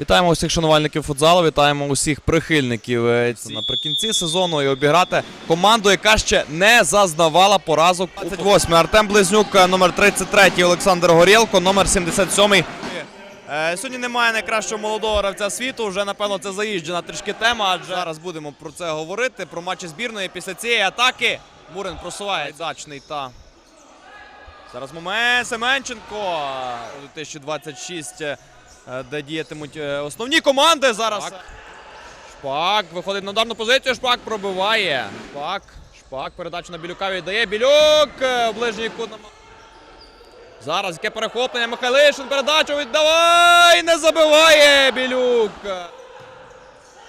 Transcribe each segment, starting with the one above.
Вітаємо усіх шанувальників футзалу, вітаємо усіх прихильників е, наприкінці сезону і обіграти команду, яка ще не зазнавала поразок. 28 Артем Близнюк, е, номер 33 Олександр Горєлко, номер 77 Е, Сьогодні немає найкращого молодого гравця світу. Вже напевно це заїжджена трішки тема. Адже зараз будемо про це говорити. Про матчі збірної після цієї атаки. Мурин просуває дачний та Зараз момент Семенченко 2026, е, де діятимуть е, основні команди. Зараз Шпак виходить на ударну позицію. Шпак пробиває. Шпак. Шпак передачу на Білюка віддає. Білюк е, ближній кут. Зараз яке перехоплення. Михайлишин передачу віддавай! Не забиває Білюк.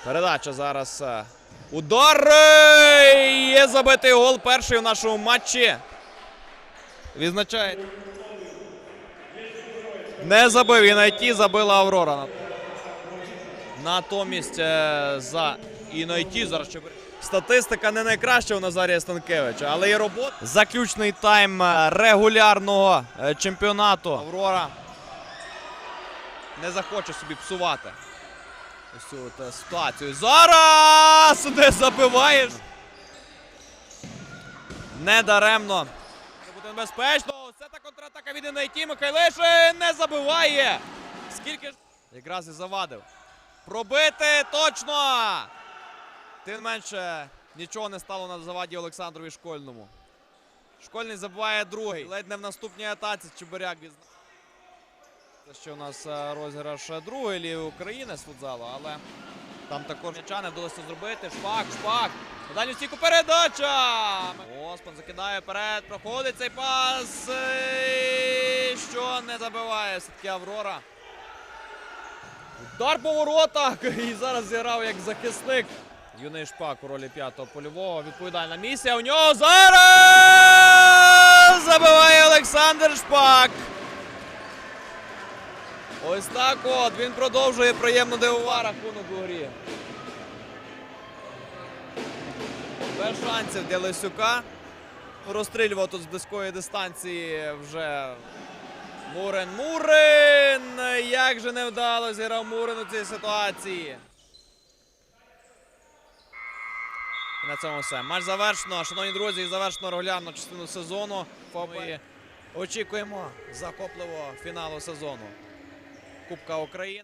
Передача зараз. е, Удар! е, Є забитий гол перший у нашому матчі. Відзначає. Не забив і на ІТ забила Аврора. Натомість е, за і на ІТ зараз ще статистика не найкраща у Назарія Станкевича, але і робота. Заключний тайм е, регулярного е, чемпіонату. Аврора не захоче собі псувати ось цю от, ситуацію. Зараз не забиваєш. Недаремно. Це буде небезпечно. Контратака від Інайті. Михайлишин не забиває. Скільки ж якраз і завадив. Пробити точно. Тим менше нічого не стало на заваді Олександрові Школьному. Школьний забиває другий. Ледь не в наступній атаці Чебиряк відзна. Це ще у нас е, розіграш е, другої ліги України з футзалу, але там також м'яча не вдалося зробити. Шпак, шпак. Дальню стійку передача. Оспан закидає вперед. Проходить цей пас. Що не забиває все-таки Аврора. Удар по воротах. І зараз зіграв як захисник. Юний шпак у ролі п'ятого польового. Відповідальна місія. У нього зараз забиває Олександр Шпак. Ось так от. Він продовжує приємно дивувати рахунок у грі. Без шансів для Лисюка. Розстрілював тут з близької дистанції вже Мурин. Мурин! Як же не вдало зіграв Мурин у цій ситуації. І на цьому все. Матч завершено. Шановні друзі, завершено регулярну частину сезону. Ми очікуємо захопливого фіналу сезону. Кубка України.